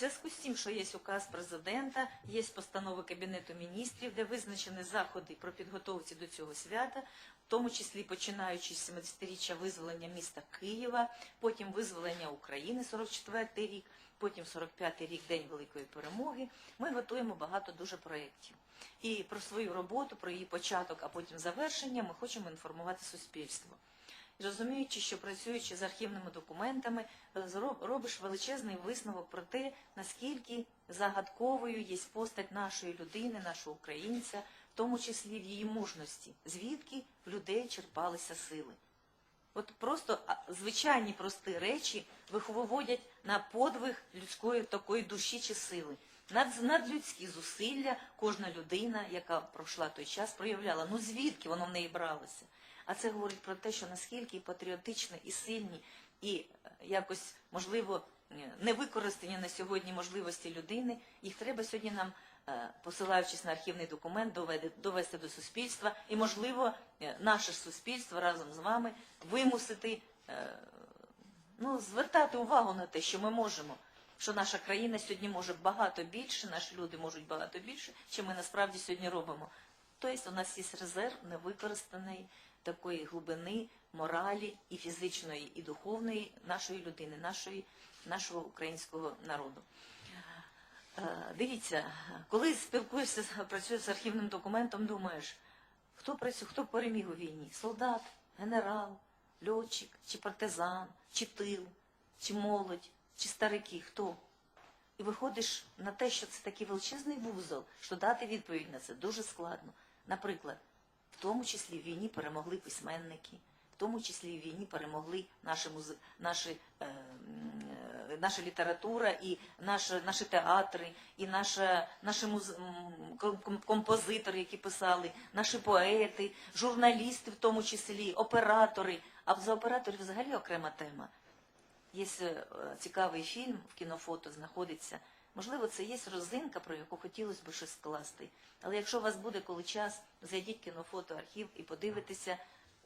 зв'язку з тим, що є указ президента, є постанови Кабінету міністрів, де визначені заходи про підготовці до цього свята, в тому числі починаючи з 70-річчя визволення міста Києва, потім визволення України 44-й рік, потім 45-й рік День Великої Перемоги. Ми готуємо багато дуже проєктів. І про свою роботу, про її початок, а потім завершення ми хочемо інформувати суспільство. Розуміючи, що працюючи з архівними документами, робиш величезний висновок про те, наскільки загадковою є постать нашої людини, нашого українця, в тому числі в її мужності, звідки в людей черпалися сили. От просто звичайні прості речі виховуводять на подвиг людської такої душі чи сили. Над, надлюдські зусилля кожна людина, яка пройшла той час, проявляла. Ну звідки воно в неї бралося? А це говорить про те, що наскільки патріотичні і сильні, і е, якось, можливо, е, не використані на сьогодні можливості людини, їх треба сьогодні нам, е, посилаючись на архівний документ, довести до суспільства і, можливо, наше суспільство разом з вами вимусити ну, звертати увагу на те, що ми можемо, що наша країна сьогодні може багато більше, наші люди можуть багато більше, чим ми насправді сьогодні робимо. Тобто у нас є резерв невикористаної такої глибини, моралі і фізичної, і духовної нашої людини, нашої, нашого українського народу. Е, Дивіться, коли спілкуєшся, працюєш з архівним документом, думаєш, хто працює, хто переміг у війні? Солдат, генерал, льотчик, чи партизан, чи тил, чи молодь, чи старики, хто? І виходиш на те, що це такий величезний вузол, що дати відповідь на це дуже складно. Наприклад, тому числі в війні перемогли письменники, в тому числі в війні перемогли наші, наші, е, е, наша література, і наші, наші театри, і наша, наші муз... композитори, які писали, наші поети, журналісти в тому числі, оператори. А за операторів взагалі окрема тема. Є е, цікавий фільм в кінофото знаходиться. Можливо, це є розинка, про яку хотілося б щось скласти. Але якщо у вас буде коли час, зайдіть в кінофото архів і подивитеся,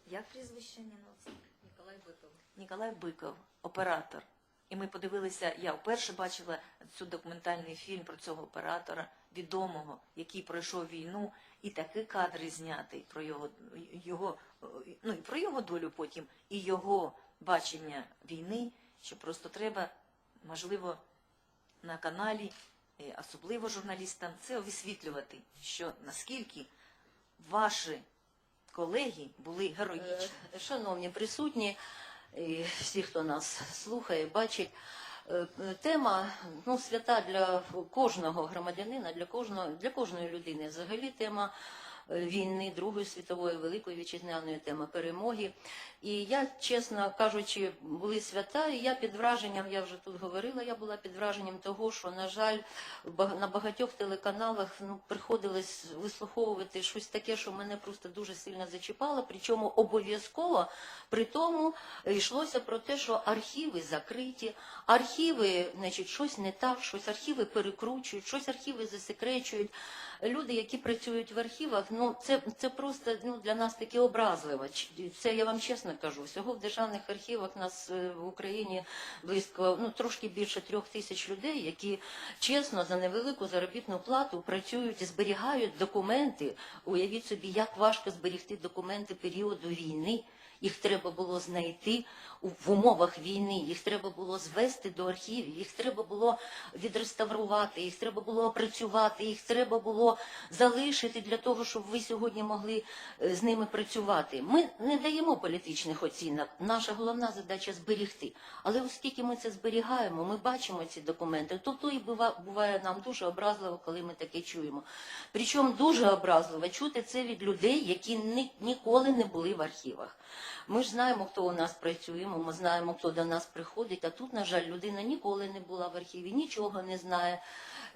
як прізвище Ніноцик? Ніколай Биков. Ніколай Биков, оператор. І ми подивилися, я вперше бачила цю документальний фільм про цього оператора, відомого, який пройшов війну, і такі кадри зняти про його, його, ну, і про його долю потім, і його бачення війни, що просто треба, можливо, на каналі, е, особливо журналістам, це висвітлювати, що наскільки ваші колеги були героїчні. Е, Шановні присутні, і всі, хто нас слухає, бачить, е, тема ну, свята для кожного громадянина, для кожного для кожної людини. Взагалі тема війни, Другої світової, Великої вітчизняної тема перемоги. І я, чесно кажучи, були свята, і я під враженням, я вже тут говорила, я була під враженням того, що, на жаль, на багатьох телеканалах ну, приходилось вислуховувати щось таке, що мене просто дуже сильно зачіпало. Причому обов'язково при тому йшлося про те, що архіви закриті, архіви, значить, щось не так, щось архіви перекручують, щось архіви засекречують. Люди, які працюють в архівах, ну це, це просто ну, для нас таке образливо. Це я вам чесно кажу. Всього в державних архівах нас е, в Україні близько ну трошки більше трьох тисяч людей, які чесно за невелику заробітну плату працюють і зберігають документи. Уявіть собі, як важко зберігти документи періоду війни. Їх треба було знайти в умовах війни, їх треба було звести до архівів, їх треба було відреставрувати, їх треба було опрацювати, їх треба було залишити для того, щоб ви сьогодні могли е, з ними працювати. Ми не даємо політичних оцінок. Наша головна задача зберігти. Але оскільки ми це зберігаємо, ми бачимо ці документи, то то і буває нам дуже образливо, коли ми таке чуємо. Причому дуже образливо чути це від людей, які ні, ніколи не були в архівах. Ми ж знаємо, хто у нас працює, ми знаємо, хто до нас приходить. А тут, на жаль, людина ніколи не була в архіві, нічого не знає.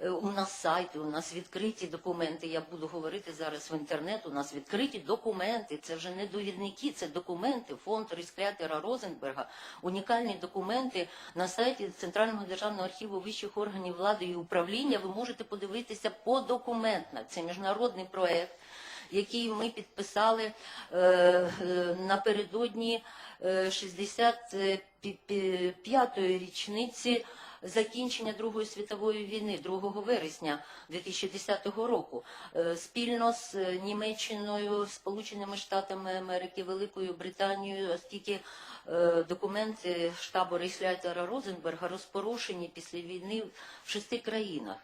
Е, У нас сайти, у нас відкриті документи. Я буду говорити зараз в інтернет. У нас відкриті документи. Це вже не довідники, це документи. Фонд Рісклятера Розенберга. Унікальні документи на сайті Центрального державного архіву вищих органів влади і управління. Ви можете подивитися подокументно. Це міжнародний проект який ми підписали е, е, напередодні е, 65-ї річниці закінчення Другої світової війни 2 вересня 2010 року е, спільно з е, Німеччиною, Сполученими Штатами Америки, Великою Британією, оскільки е, документи штабу Рейхсляйтера Розенберга розпорошені після війни в шести країнах.